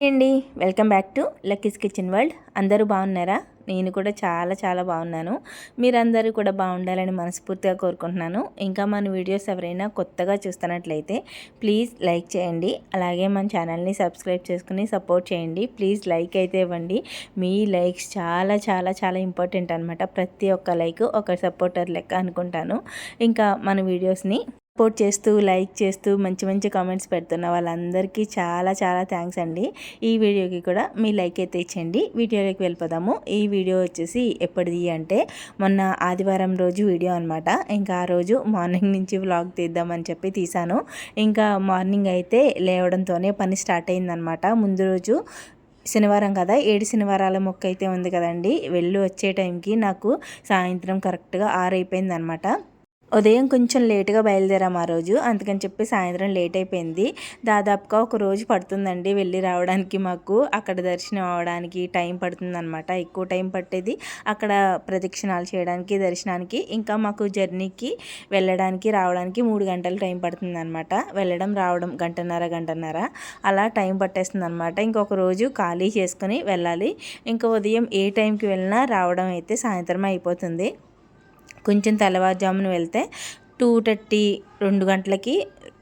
అండి welcome back to Lucky's kitchen world. అందరూ బాగున్నారా? నేను కూడా చాలా చాలా బాగున్నాను. మీరందరూ కూడా బాగుండాలని మనస్ఫూర్తిగా కోరుకుంటున్నాను. ఇంకా మన వీడియోస్ ఎవరైనా కొత్తగా చూస్తున్నట్లయితే ప్లీజ్ లైక్ చేయండి. అలాగే మన ఛానల్ని సబ్స్క్రైబ్ చేసుకుని సపోర్ట్ చేయండి. ప్లీజ్ లైక్ అయితే ఇవ్వండి. మీ లైక్స్ చాలా చాలా చాలా ఇంపార్టెంట్ అనమాట ప్రతి ఒక్క లైక్ ఒక సపోర్టర్ లెక్క అనుకుంటాను. ఇంకా మన వీడియోస్ని సపోర్ట్ చేస్తూ లైక్ చేస్తూ మంచి మంచి కామెంట్స్ పెడుతున్న వాళ్ళందరికీ చాలా చాలా థ్యాంక్స్ అండి. ఈ వీడియోకి కూడా మీ లైక్ అయితే ఇచ్చండి వీడియోలోకి వెళ్ళిపోదాము. ఈ వీడియో వచ్చేసి ఎప్పటిది అంటే మొన్న ఆదివారం రోజు వీడియో అనమాట ఇంకా ఆ రోజు మార్నింగ్ నుంచి వ్లాగ్ తీద్దామని చెప్పి తీసాను. ఇంకా మార్నింగ్ అయితే లేవడంతోనే పని స్టార్ట్ అయిందనమాట ముందు రోజు శనివారం కదా ఏడు శనివారాల మొక్క అయితే ఉంది కదండి. వెళ్ళి వచ్చే టైంకి నాకు సాయంత్రం కరెక్ట్గా ఆరైపోయింది అనమాట ఉదయం కొంచెం లేటుగా బయలుదేరాము ఆ రోజు. అందుకని చెప్పి సాయంత్రం లేట్ అయిపోయింది. దాదాపుగా ఒక రోజు పడుతుందండి వెళ్ళి రావడానికి మాకు. అక్కడ దర్శనం అవడానికి టైం పడుతుందనమాట ఎక్కువ టైం పట్టేది అక్కడ ప్రదక్షిణాలు చేయడానికి దర్శనానికి ఇంకా మాకు జర్నీకి వెళ్ళడానికి రావడానికి మూడు గంటలు టైం పడుతుందనమాట వెళ్ళడం రావడం గంటన్నర గంటన్నర అలా టైం పట్టేస్తుంది అనమాట ఇంకొక రోజు ఖాళీ చేసుకుని వెళ్ళాలి. ఇంకా ఉదయం ఏ టైంకి వెళ్ళినా రావడం అయితే సాయంత్రం అయిపోతుంది. కొంచెం తెల్లవారుజామున వెళ్తే టూ థర్టీ రెండు గంటలకి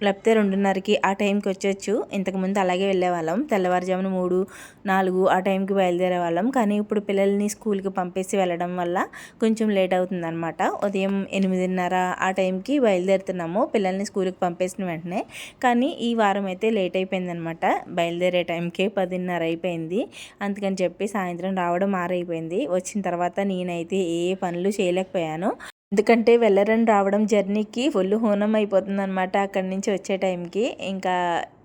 లేకపోతే రెండున్నరకి ఆ టైంకి వచ్చేచ్చు ఇంతకుముందు అలాగే వెళ్ళేవాళ్ళం. తెల్లవారుజామున మూడు నాలుగు ఆ టైంకి బయలుదేరే వాళ్ళం కానీ ఇప్పుడు పిల్లల్ని స్కూల్కి పంపేసి వెళ్ళడం వల్ల కొంచెం లేట్ అవుతుందన్నమాట. ఉదయం ఎనిమిదిన్నర ఆ టైంకి బయలుదేరుతున్నాము. పిల్లల్ని స్కూల్కి పంపేసిన వెంటనే. కానీ ఈ వారం అయితే లేట్ అయిపోయిందనమాట బయలుదేరే టైంకే పదిన్నర అయిపోయింది. అందుకని చెప్పి సాయంత్రం రావడం ఆరైపోయింది. వచ్చిన తర్వాత నేనైతే ఏ పనులు చేయలేకపోయాను. ఎందుకంటే వెళ్ళరని రావడం జర్నీకి ఫుల్ హోనం అయిపోతుంది అనమాట అక్కడి నుంచి వచ్చే టైంకి. ఇంకా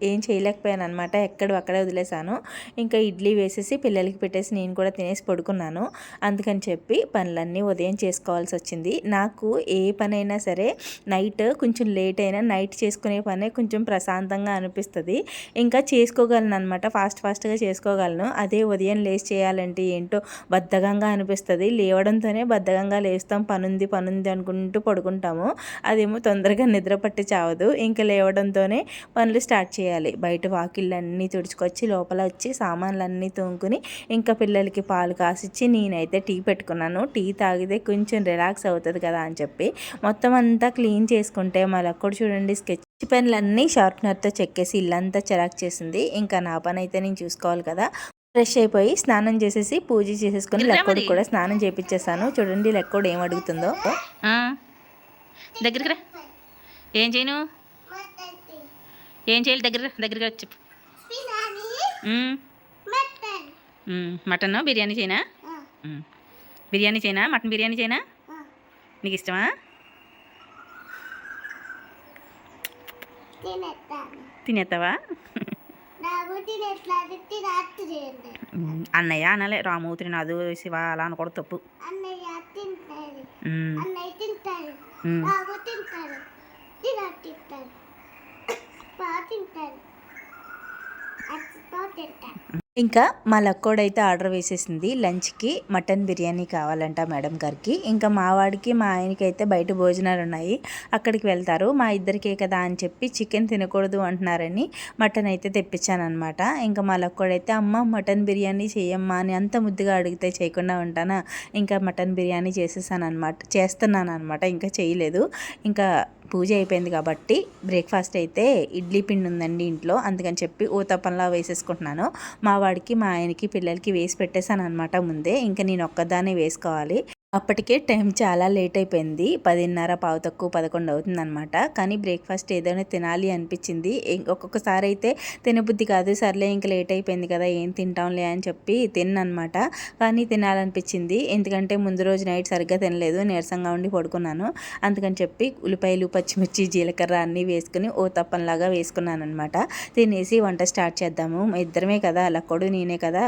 ఏం చేయలేకపోయాను అనమాట ఎక్కడ అక్కడే వదిలేశాను. ఇంకా ఇడ్లీ వేసేసి పిల్లలకి పెట్టేసి నేను కూడా తినేసి పడుకున్నాను. అందుకని చెప్పి పనులన్నీ ఉదయం చేసుకోవాల్సి వచ్చింది. నాకు ఏ పనైనా సరే నైట్ కొంచెం లేట్ అయినా నైట్ చేసుకునే పనే కొంచెం ప్రశాంతంగా అనిపిస్తుంది. ఇంకా చేసుకోగలను అనమాట ఫాస్ట్ ఫాస్ట్గా చేసుకోగలను. అదే ఉదయం లేచి చేయాలంటే ఏంటో బద్ధకంగా అనిపిస్తుంది. లేవడంతోనే బద్ధకంగా లేస్తాం. పనుంది పనుంది అనుకుంటూ పడుకుంటాము. అదేమో తొందరగా నిద్ర పట్టి చావదు. ఇంకా లేవడంతోనే పనులు స్టార్ట్ చేయాలి. చేయాలి. బయట వాకిళ్ళన్నీ తుడుచుకొచ్చి లోపల వచ్చి సామాన్లన్నీ తోముకుని ఇంకా పిల్లలకి పాలు కాసిచ్చి నేనైతే టీ పెట్టుకున్నాను. టీ తాగితే కొంచెం రిలాక్స్ అవుతుంది కదా అని చెప్పి మొత్తం అంతా క్లీన్ చేసుకుంటే మళ్ళీ అక్కడ చూడండి స్కెచ్ పెన్లన్నీ షార్ప్నర్తో చెక్కేసి ఇల్లంతా చెరాక్ చేసింది. ఇంకా నా పని అయితే నేను చూసుకోవాలి కదా. ఫ్రెష్ అయిపోయి స్నానం చేసేసి పూజ చేసేసుకొని లెక్కోడు కూడా స్నానం చేపించేసాను చూడండి లెక్కోడు ఏం అడుగుతుందో. దగ్గరికి రా. ఏం చేయను? ఏం చేయాలి దగ్గర దగ్గరగా చెప్పు. మటన్. బిర్యానీ చేయనా? బిర్యానీ చేయనా? మటన్ బిర్యానీ చేయనా? నీకు ఇష్టమా? తినేస్తావా అన్నయ్య అనలే. రామూతుని అది శివ అలా అనకూడదు తప్పు. പാത്തിട്ടാൻ അച്ഛത്തോട്ടിട്ടാൻ ఇంకా మా లక్కోడైతే ఆర్డర్ వేసేసింది. లంచ్కి మటన్ బిర్యానీ కావాలంట మేడం గారికి. ఇంకా మా వాడికి మా ఆయనకి అయితే బయట భోజనాలు ఉన్నాయి. అక్కడికి వెళ్తారు. మా ఇద్దరికే కదా అని చెప్పి చికెన్ తినకూడదు అంటున్నారని మటన్ అయితే తెప్పించానమాట ఇంకా మా లక్కోడైతే అమ్మ మటన్ బిర్యానీ చేయమ్మా అని అంత ముద్దుగా అడిగితే చేయకుండా ఉంటానా? ఇంకా మటన్ బిర్యానీ చేసేసానమాట చేస్తున్నాను అనమాట ఇంకా చేయలేదు. ఇంకా పూజ అయిపోయింది కాబట్టి బ్రేక్ఫాస్ట్ అయితే ఇడ్లీ పిండి ఉందండి ఇంట్లో. అందుకని చెప్పి ఊతప్పంలా వేసేసుకుంటున్నాను. మా వాడికి మా ఆయనకి పిల్లలకి వేసి పెట్టేశాను అనమాట ముందే. ఇంకా నేను ఒక్కదాన్ని వేసుకోవాలి. అప్పటికే టైం చాలా లేట్ అయిపోయింది. పదిన్నర పావు తక్కువ పదకొండు అవుతుందనమాట కానీ బ్రేక్ఫాస్ట్ ఏదైనా తినాలి అనిపించింది. ఒక్కొక్కసారి అయితే తినబుద్ధి కాదు. సర్లే ఇంకా లేట్ అయిపోయింది కదా ఏం తింటాంలే అని చెప్పి తిన్ననమాట కానీ తినాలనిపించింది. ఎందుకంటే ముందు రోజు నైట్ సరిగ్గా తినలేదు. నీరసంగా ఉండి పడుకున్నాను. అందుకని చెప్పి ఉల్లిపాయలు పచ్చిమిర్చి జీలకర్ర అన్నీ వేసుకుని ఓ తప్పంలాగా వేసుకున్నాను అనమాట తినేసి వంట స్టార్ట్ చేద్దాము. ఇద్దరమే కదా లక్కడు నేనే కదా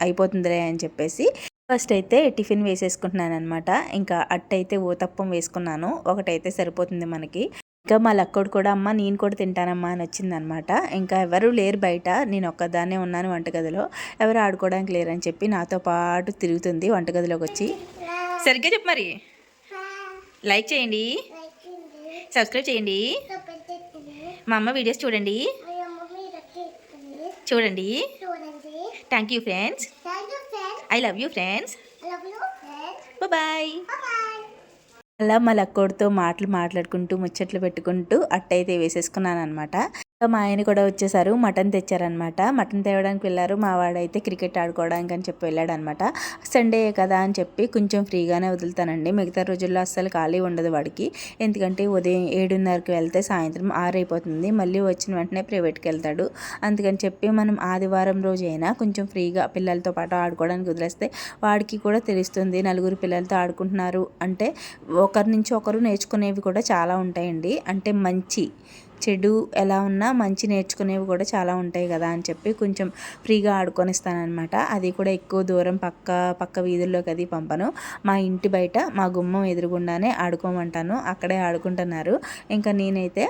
అయిపోతుందిలే అని చెప్పేసి ఫస్ట్ అయితే టిఫిన్ వేసేసుకుంటున్నాను అనమాట ఇంకా అట్టయితే ఓతప్పం వేసుకున్నాను. ఒకటైతే సరిపోతుంది మనకి. ఇంకా మా లక్కోడు కూడా అమ్మ నేను కూడా తింటానమ్మా అని వచ్చిందనమాట ఇంకా ఎవరు లేరు బయట. నేను ఒక్కదాన్నే ఉన్నాను వంటగదిలో. ఎవరు ఆడుకోవడానికి లేరని చెప్పి నాతో పాటు తిరుగుతుంది వంటగదిలోకి వచ్చి. సరిగ్గా చెప్పు మరి. లైక్ చేయండి. సబ్స్క్రైబ్ చేయండి. మా అమ్మ వీడియోస్ చూడండి. చూడండి. Thank you friends. I love you friends I love you, friends. Bye. అలా మా లక్కోడితో మాటలు మాట్లాడుకుంటూ ముచ్చట్లు పెట్టుకుంటూ అట్టయితే వేసేసుకున్నాను అనమాట మా ఆయన కూడా వచ్చేసారు. మటన్ తెచ్చారనమాట మటన్ తేవడానికి వెళ్ళారు. మా వాడైతే క్రికెట్ ఆడుకోవడానికి అని చెప్పి వెళ్ళాడు అనమాట సండే కదా అని చెప్పి కొంచెం ఫ్రీగానే వదులుతానండి. మిగతా రోజుల్లో అస్సలు ఖాళీ ఉండదు వాడికి. ఎందుకంటే ఉదయం ఏడున్నరకి వెళ్తే సాయంత్రం ఆరు అయిపోతుంది. మళ్ళీ వచ్చిన వెంటనే ప్రైవేట్కి వెళ్తాడు. అందుకని చెప్పి మనం ఆదివారం రోజు అయినా కొంచెం ఫ్రీగా పిల్లలతో పాటు ఆడుకోవడానికి వదిలేస్తే వాడికి కూడా తెలుస్తుంది నలుగురు పిల్లలతో ఆడుకుంటున్నారు అంటే ఒకరి నుంచి ఒకరు నేర్చుకునేవి కూడా చాలా ఉంటాయండి. అంటే మంచి చెడు ఎలా ఉన్నా మంచి నేర్చుకునేవి కూడా చాలా ఉంటాయి కదా అని చెప్పి కొంచెం ఫ్రీగా ఆడుకొనిస్తానమాట అది కూడా ఎక్కువ దూరం పక్క పక్క వీధుల్లోకి అది పంపను. మా ఇంటి బయట మా గుమ్మం ఎదురుగుండానే ఆడుకోమంటాను. అక్కడే ఆడుకుంటున్నారు. ఇంకా నేనైతే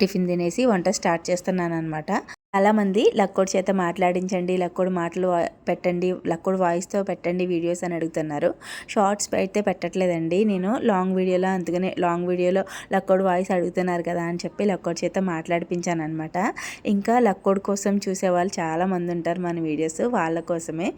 టిఫిన్ తినేసి వంట స్టార్ట్ చేస్తున్నాను అనమాట చాలామంది లక్కోడి చేత మాట్లాడించండి లక్కోడి మాటలు పెట్టండి లక్కోడి వాయిస్తో పెట్టండి వీడియోస్ అని అడుగుతున్నారు. షార్ట్స్ అయితే పెట్టట్లేదండి. నేను లాంగ్ వీడియోలో అందుకనే లాంగ్ వీడియోలో లక్కోడి వాయిస్ అడుగుతున్నారు కదా అని చెప్పి లక్కోడి చేత మాట్లాడిపించాను అనమాట ఇంకా లక్కోడి కోసం చూసేవాళ్ళు చాలామంది ఉంటారు మన వీడియోస్ వాళ్ళ కోసమే.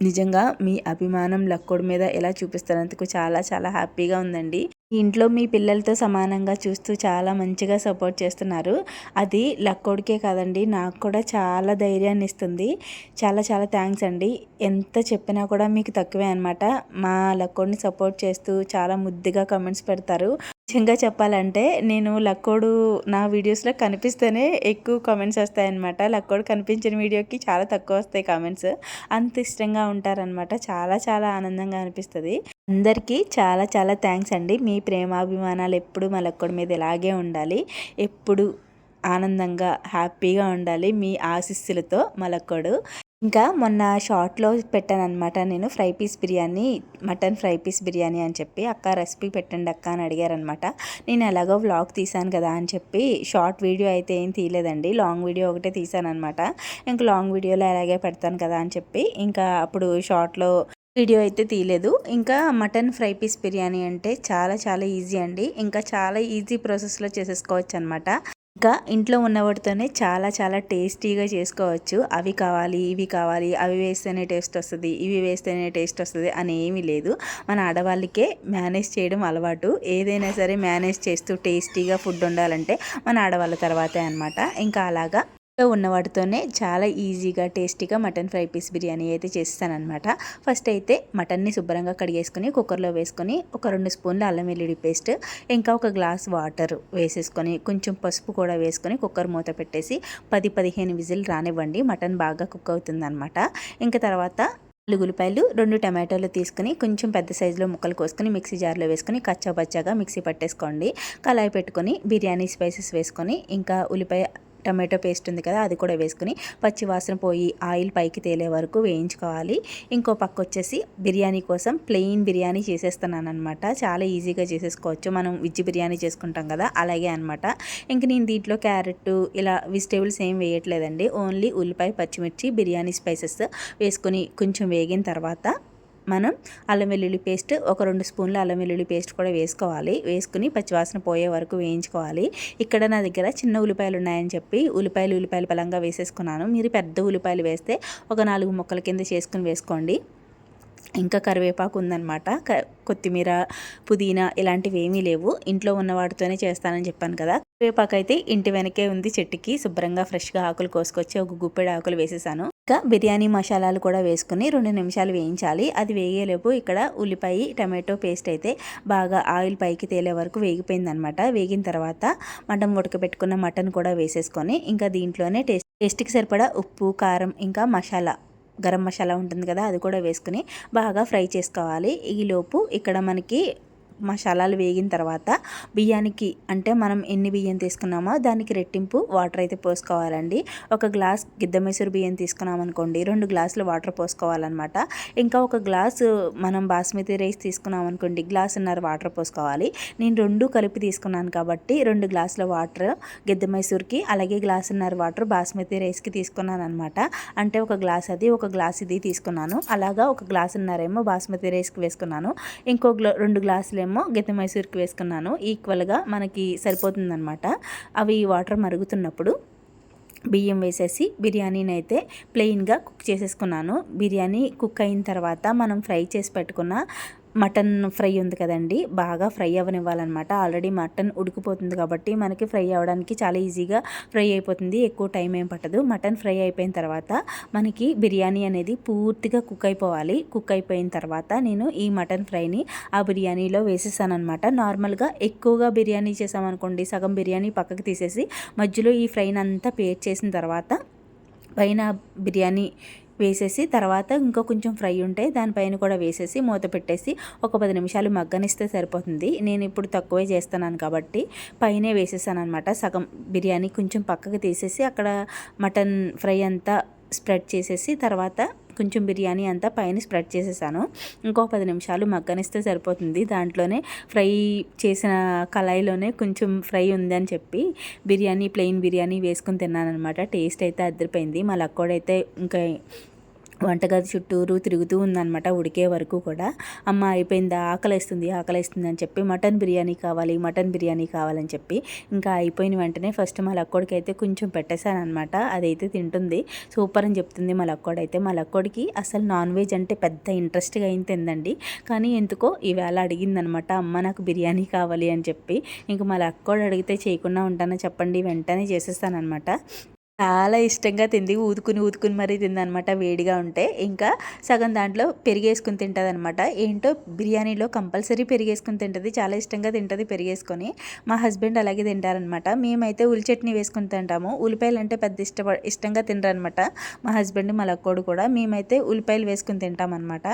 నిజంగా మీ అభిమానం లక్కోడి మీద ఎలా చూపిస్తున్నందుకు చాలా చాలా హ్యాపీగా ఉందండి. ఇంట్లో మీ పిల్లలతో సమానంగా చూస్తూ చాలా మంచిగా సపోర్ట్ చేస్తున్నారు. అది లక్కోడికే కాదండి. నాకు కూడా చాలా ధైర్యాన్ని ఇస్తుంది. చాలా చాలా థ్యాంక్స్ అండి. ఎంత చెప్పినా కూడా మీకు తక్కువే అనమాట మా లక్కోడిని సపోర్ట్ చేస్తూ చాలా ముద్దుగా కమెంట్స్ పెడతారు. నిజంగా చెప్పాలంటే నేను లక్కోడు నా వీడియోస్లో కనిపిస్తేనే ఎక్కువ కామెంట్స్ వస్తాయన్నమాట. లక్కోడు కనిపించిన వీడియోకి చాలా తక్కువ వస్తాయి కామెంట్స్ అంత ఇష్టంగా ఉంటారనమాట చాలా చాలా ఆనందంగా అనిపిస్తుంది. అందరికీ చాలా చాలా థ్యాంక్స్ అండి. మీ ప్రేమాభిమానాలు ఎప్పుడు మా లక్కోడి మీద ఇలాగే ఉండాలి. ఎప్పుడు ఆనందంగా హ్యాపీగా ఉండాలి మీ ఆశీస్సులతో మలక్కోడు ఇంకా మొన్న షార్ట్లో పెట్టాను అనమాట నేను fry piece biryani mutton fry piece biryani అని చెప్పి. అక్క రెసిపీ పెట్టండి అక్క అని అడిగారనమాట నేను ఎలాగో వ్లాగ్ తీసాను కదా అని చెప్పి షార్ట్ వీడియో అయితే ఏం తీయలేదండి. లాంగ్ వీడియో ఒకటే తీసాను అనమాట ఇంకా లాంగ్ వీడియోలో ఎలాగే పెడతాను కదా అని చెప్పి ఇంకా అప్పుడు షార్ట్లో వీడియో అయితే తీయలేదు. ఇంకా మటన్ ఫ్రై పీస్ బిర్యానీ అంటే చాలా చాలా ఈజీ అండి. ఇంకా చాలా ఈజీ ప్రాసెస్లో చేసేసుకోవచ్చు అనమాట ఇంకా ఇంట్లో ఉన్న వాటితోనే చాలా చాలా టేస్టీగా చేసుకోవచ్చు. అవి కావాలి ఇవి కావాలి అవి వేస్తేనే టేస్ట్ వస్తుంది ఇవి వేస్తేనే టేస్ట్ వస్తుంది అని ఏమీ లేదు. మన ఆడవాళ్ళకే మేనేజ్ చేయడం అలవాటు. ఏదైనా సరే మేనేజ్ చేస్తూ టేస్టీగా ఫుడ్ ఉండాలంటే మన ఆడవాళ్ళ తర్వాతే అనమాట ఇంకా అలాగా ఇంట్లో ఉన్న వాటితోనే చాలా ఈజీగా టేస్టీగా మటన్ ఫ్రై పీస్ బిర్యానీ అయితే చేస్తానమాట ఫస్ట్ అయితే మటన్ని శుభ్రంగా కడిగేసుకొని కుక్కర్లో వేసుకొని ఒక రెండు స్పూన్ల అల్లం వెల్లుల్లి పేస్ట్ ఇంకా ఒక గ్లాస్ వాటర్ వేసేసుకొని కొంచెం పసుపు కూడా వేసుకొని కుక్కర్ మూత పెట్టేసి పది పదిహేను విజిల్ రానివ్వండి. మటన్ బాగా కుక్ అవుతుందన్నమాట. ఇంకా తర్వాత నాలుగు ఉల్లిపాయలు రెండు టమాటోలు తీసుకుని కొంచెం పెద్ద సైజులో ముక్కలు కోసుకొని మిక్సీ జార్లో వేసుకొని కచ్చా పచ్చాగా మిక్సీ పట్టేసుకోండి. కళాయి పెట్టుకొని బిర్యానీ స్పైసెస్ వేసుకొని ఇంకా ఉల్లిపాయ టమాటో పేస్ట్ ఉంది కదా అది కూడా వేసుకుని పచ్చి వాసన పోయి ఆయిల్ పైకి తేలే వరకు వేయించుకోవాలి. ఇంకో పక్క వచ్చేసి బిర్యానీ కోసం ప్లెయిన్ బిర్యానీ చేసేస్తున్నాను అనమాట చాలా ఈజీగా చేసేసుకోవచ్చు. మనం విజ్జి బిర్యానీ చేసుకుంటాం కదా అలాగే అనమాట ఇంక నేను దీంట్లో క్యారెట్ ఇలా వెజిటేబుల్స్ ఏం వేయట్లేదండి. ఓన్లీ ఉల్లిపాయ పచ్చిమిర్చి బిర్యానీ స్పైసెస్ వేసుకొని కొంచెం వేగిన తర్వాత మనం అల్లం వెల్లుల్లి పేస్ట్ ఒక రెండు స్పూన్ల అల్లం వెల్లుల్లి పేస్ట్ కూడా వేసుకోవాలి. వేసుకుని పచ్చివాసన పోయే వరకు వేయించుకోవాలి. ఇక్కడ నా దగ్గర చిన్న ఉల్లిపాయలు ఉన్నాయని చెప్పి ఉల్లిపాయలు ఉల్లిపాయలు పలంగా వేసేసుకున్నాను. మీరు పెద్ద ఉల్లిపాయలు వేస్తే ఒక నాలుగు ముక్కల కింద చేసుకుని వేసుకోండి. ఇంకా కరివేపాకు ఉందన్నమాట. క- కొత్తిమీర పుదీనా ఇలాంటివి ఏమీ లేవు. ఇంట్లో ఉన్న వాటితోనే చేస్తానని చెప్పాను కదా. కరివేపాకు అయితే ఇంటి వెనకే ఉంది చెట్టుకి. శుభ్రంగా ఫ్రెష్గా ఆకులు కోసుకొచ్చి ఒక గుప్పెడు ఆకులు వేసేసాను. ఇంకా బిర్యానీ మసాలాలు కూడా వేసుకుని రెండు నిమిషాలు వేయించాలి. అది వేగేలోపు ఇక్కడ ఉల్లిపాయ టమాటో పేస్ట్ అయితే బాగా ఆయిల్ పైకి తేలే వరకు వేగిపోయిందనమాట. వేగిన తర్వాత మటన్ ఉడకబెట్టుకున్న మటన్ కూడా వేసేసుకొని ఇంకా దీంట్లోనే టేస్ట్ టేస్ట్కి సరిపడా ఉప్పు కారం ఇంకా మసాలా గరం మసాలా ఉంటుంది కదా అది కూడా వేసుకుని బాగా ఫ్రై చేసుకోవాలి. ఈలోపు ఇక్కడ మనకి మసాలాలు వేగిన తర్వాత బియ్యానికి అంటే మనం ఎన్ని బియ్యం తీసుకున్నామో దానికి రెట్టింపు వాటర్ అయితే పోసుకోవాలండి. ఒక గ్లాస్ గిద్దమైసూరు బియ్యం తీసుకున్నాం అనుకోండి రెండు గ్లాసులు వాటర్ పోసుకోవాలన్నమాట. ఇంకా ఒక గ్లాసు మనం బాస్మతి రైస్ తీసుకున్నాం అనుకోండి గ్లాసున్నర వాటర్ పోసుకోవాలి. నేను రెండు కలిపి తీసుకున్నాను కాబట్టి రెండు గ్లాసుల వాటర్ గిద్ద మైసూర్కి అలాగే గ్లాసున్నర వాటర్ బాస్మతి రైస్కి తీసుకున్నాను అనమాట అంటే ఒక గ్లాస్ అది ఒక గ్లాస్ ఇది తీసుకున్నాను. అలాగా ఒక గ్లాసున్నరేమో బాస్మతి రైస్కి వేసుకున్నాను. ఇంకో గ్లా రెండు గ్లాసులేమో గిద్ద మైసూర్కి వేసుకున్నాను. ఈక్వల్గా మనకి సరిపోతుందనమాట అవి వాటర్ మరుగుతున్నప్పుడు బియ్యం వేసేసి బిర్యానీని అయితే ప్లెయిన్గా కుక్ చేసేసుకున్నాను. బిర్యానీ కుక్ అయిన తర్వాత మనం ఫ్రై చేసి పెట్టుకున్న మటన్ ఫ్రై ఉంది కదండి బాగా ఫ్రై అవ్వనివ్వాలన్నమాట ఆల్రెడీ మటన్ ఉడికిపోతుంది కాబట్టి మనకి ఫ్రై అవ్వడానికి చాలా ఈజీగా ఫ్రై అయిపోతుంది ఎక్కువ టైం ఏం పట్టదు. మటన్ ఫ్రై అయిపోయిన తర్వాత మనకి బిర్యానీ అనేది పూర్తిగా కుక్ అయిపోవాలి. కుక్ అయిపోయిన తర్వాత నేను ఈ మటన్ ఫ్రైని ఆ బిర్యానీలో వేసేసాను అనమాట నార్మల్గా ఎక్కువగా బిర్యానీ చేసామనుకోండి సగం బిర్యానీ పక్కకు తీసేసి మధ్యలో ఈ ఫ్రైని అంతా పేర్ చేసిన తర్వాత పైన బిర్యానీ వేసేసి తర్వాత ఇంకా కొంచెం ఫ్రై ఉంటే దానిపైన కూడా వేసేసి మూత పెట్టేసి ఒక పది నిమిషాలు మగ్గనిస్తే సరిపోతుంది. నేను ఇప్పుడు తక్కువే చేస్తున్నాను కాబట్టి పైనే వేసేసాను అనమాట సగం బిర్యానీ కొంచెం పక్కకు తీసేసి అక్కడ మటన్ ఫ్రై అంతా స్ప్రెడ్ చేసేసి తర్వాత కొంచెం బిర్యానీ అంతా పైన స్ప్రెడ్ చేసేసాను. ఇంకో పది నిమిషాలు మగ్గనిస్తే సరిపోతుంది. దాంట్లోనే ఫ్రై చేసిన కళాయిలోనే కొంచెం ఫ్రై ఉందని చెప్పి బిర్యానీ ప్లెయిన్ బిర్యానీ వేసుకుని తిన్నాను అనమాట టేస్ట్ అయితే అద్దరిపోయింది మా లక్కోడైతే ఇంకా వంటగది చుట్టూరు తిరుగుతూ ఉందన్నమాట ఉడికే వరకు కూడా. అమ్మ అయిపోయిందా? ఆకలిస్తుంది ఆకలిస్తుంది అని చెప్పి మటన్ బిర్యానీ కావాలి మటన్ బిర్యానీ కావాలని చెప్పి ఇంకా అయిపోయిన వెంటనే ఫస్ట్ మా లక్కోడికి అయితే కొంచెం పెట్టేశానమాట అదైతే తింటుంది. సూపర్ అని చెప్తుంది మా అయితే. మా లక్కోడికి అసలు నాన్ వెజ్ అంటే పెద్ద ఇంట్రెస్ట్గా అయింది తిందండి. కానీ ఎందుకో ఈవేళ అడిగిందనమాట అమ్మ నాకు బిర్యానీ కావాలి అని చెప్పి. ఇంక మా లక్కోడు అడిగితే చేయకుండా ఉంటానో చెప్పండి వెంటనే చేసేస్తానమాట చాలా ఇష్టంగా తింది. ఊదుకుని ఊదుకుని మరీ తిందనమాట. వేడిగా ఉంటే ఇంకా సగం దాంట్లో పెరిగేసుకుని తింటుంది అనమాట ఏంటో బిర్యానీలో కంపల్సరీ పెరిగేసుకుని తింటుంది. చాలా ఇష్టంగా తింటుంది పెరిగేసుకొని. మా హస్బెండ్ అలాగే తింటారనమాట. మేమైతే ఉల్లి చట్నీ వేసుకుని తింటాము. ఉల్లిపాయలు అంటే పెద్ద ఇష్టప ఇష్టంగా తినరనమాట. మా హస్బెండ్ మా లక్కోడు కూడా మేమైతే ఉల్లిపాయలు వేసుకుని తింటామన్నమాట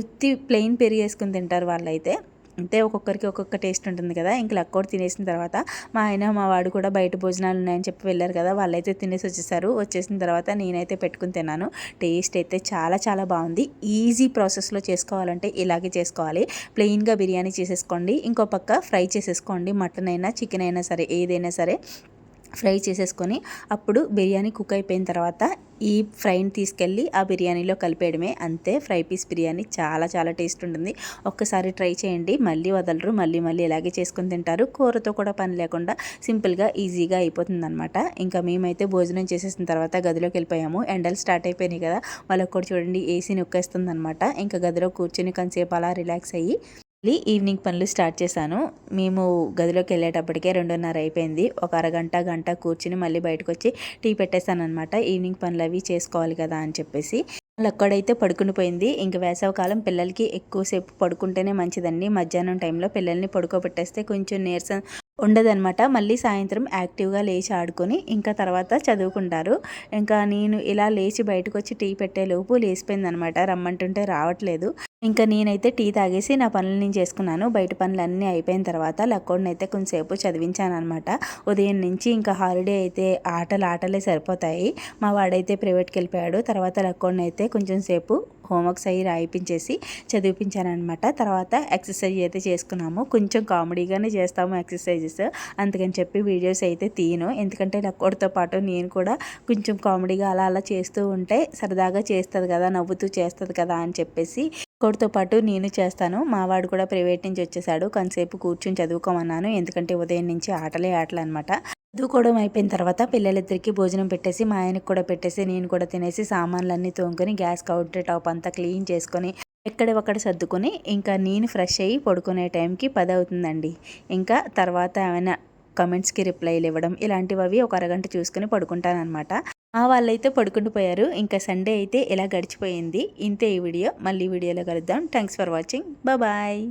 ఉత్తి ప్లెయిన్ పెరిగేసుకుని తింటారు వాళ్ళైతే. అంటే ఒక్కొక్కరికి ఒక్కొక్క టేస్ట్ ఉంటుంది కదా ఇంక లక్కోడు తినేసిన తర్వాత మా ఆయన మా వాడు కూడా బయట భోజనాలు ఉన్నాయని చెప్పి వెళ్ళారు కదా వాళ్ళైతే తినేసి వచ్చేసారు. వచ్చేసిన తర్వాత నేనైతే పెట్టుకుని తిన్నాను. టేస్ట్ అయితే చాలా చాలా బాగుంది. ఈజీ ప్రాసెస్లో చేసుకోవాలంటే ఇలాగే చేసుకోవాలి. ప్లెయిన్గా బిర్యానీ చేసేసుకోండి. ఇంకో పక్క ఫ్రై చేసేసుకోండి. మటన్ అయినా చికెన్ అయినా సరే ఏదైనా సరే. ఫ్రై చేసేసుకొని అప్పుడు బిర్యానీ కుక్ అయిపోయిన తర్వాత ఈ ఫ్రైని తీసుకెళ్ళి ఆ బిర్యానీలో కలిపేయడమే. అంతే ఫ్రై పీస్ బిర్యానీ చాలా చాలా టేస్ట్ ఉంటుంది. ఒక్కసారి ట్రై చేయండి. మళ్ళీ వదలరు మళ్ళీ మళ్ళీ ఇలాగే చేసుకొని తింటారు. కూరతో కూడా పని లేకుండా సింపుల్గా ఈజీగా అయిపోతుంది అనమాట ఇంకా మేమైతే భోజనం చేసేసిన తర్వాత గదిలోకి వెళ్ళిపోయాము. ఎండలు స్టార్ట్ అయిపోయినాయి కదా. వాళ్ళకి కూడా చూడండి ఏసీ నొక్కేస్తుంది అనమాట ఇంకా గదిలో కూర్చొని కొంతసేపు అలా రిలాక్స్ అయ్యి ఈవినింగ్ పనులు స్టార్ట్ చేశాను. మేము గదిలోకి వెళ్ళేటప్పటికే రెండున్నర అయిపోయింది. ఒక అరగంట గంట కూర్చుని మళ్ళీ బయటకు వచ్చి టీ పెట్టేశాను అనమాట ఈవినింగ్ పనులు అవి చేసుకోవాలి కదా అని చెప్పేసి. అక్కడైతే పడుకుని పోయింది. ఇంక వేసవకాలం పిల్లలకి ఎక్కువసేపు పడుకుంటేనే మంచిదండి. మధ్యాహ్నం టైంలో పిల్లల్ని పడుకోబెట్టేస్తే కొంచెం నీరసం ఉండదన్నమాట. మళ్ళీ సాయంత్రం యాక్టివ్గా లేచి ఆడుకొని ఇంకా తర్వాత చదువుకుంటారు. ఇంకా నేను ఇలా లేచి బయటకు వచ్చి టీ పెట్టేలోపు లేచిపోయిందనమాట రమ్మంటుంటే రావట్లేదు. ఇంకా నేనైతే టీ తాగేసి నా పనులు నేను చేసుకున్నాను. బయట పనులన్నీ అయిపోయిన తర్వాత లక్కోడిని అయితే కొంచెంసేపు చదివించాను అనమాట ఉదయం నుంచి ఇంకా హాలిడే అయితే ఆటలు ఆటలే సరిపోతాయి. మా వాడైతే ప్రైవేట్కి వెళ్ళిపోయాడు తర్వాత లక్కోడిని అయితే కొంచెం సేపు హోంవర్క్స్ అవి రాయిపించేసి చదివిపించానమాట తర్వాత ఎక్సర్సైజ్ అయితే చేసుకున్నాము. కొంచెం కామెడీగానే చేస్తాము ఎక్సర్సైజెస్. అందుకని చెప్పి వీడియోస్ అయితే తీయను. ఎందుకంటే లక్కోడితో పాటు నేను కూడా కొంచెం కామెడీగా అలా అలా చేస్తూ ఉంటే సరదాగా చేస్తుంది కదా నవ్వుతూ చేస్తుంది కదా అని చెప్పేసి కొడుతో పాటు నేను చేస్తాను. మావాడు కూడా ప్రైవేట్ నుంచి వచ్చేసాడు. కొంతసేపు కూర్చొని చదువుకోమన్నాను. ఎందుకంటే ఉదయం నుంచి ఆటలే ఆటలు అనమాట చదువుకోవడం అయిపోయిన తర్వాత పిల్లలిద్దరికీ భోజనం పెట్టేసి మా ఆయనకు కూడా పెట్టేసి నేను కూడా తినేసి సామాన్లన్నీ తోముకొని గ్యాస్ కౌంటర్ టాప్ అంతా క్లీన్ చేసుకొని ఎక్కడ ఒక్కడ సర్దుకొని ఇంకా నేను ఫ్రెష్ అయ్యి పడుకునే టైంకి పది అవుతుందండి. ఇంకా తర్వాత ఏమైనా కమెంట్స్కి రిప్లైలు ఇవ్వడం ఇలాంటివి ఒక అరగంట చూసుకుని పడుకుంటానమాట మా వాళ్ళైతే పడుకుంటూ పోయారు. ఇంకా సండే అయితే ఇలా గడిచిపోయింది. ఇంతే ఈ వీడియో. మళ్ళీ వీడియోలో కలుద్దాం. Thanks for watching. బాయ్.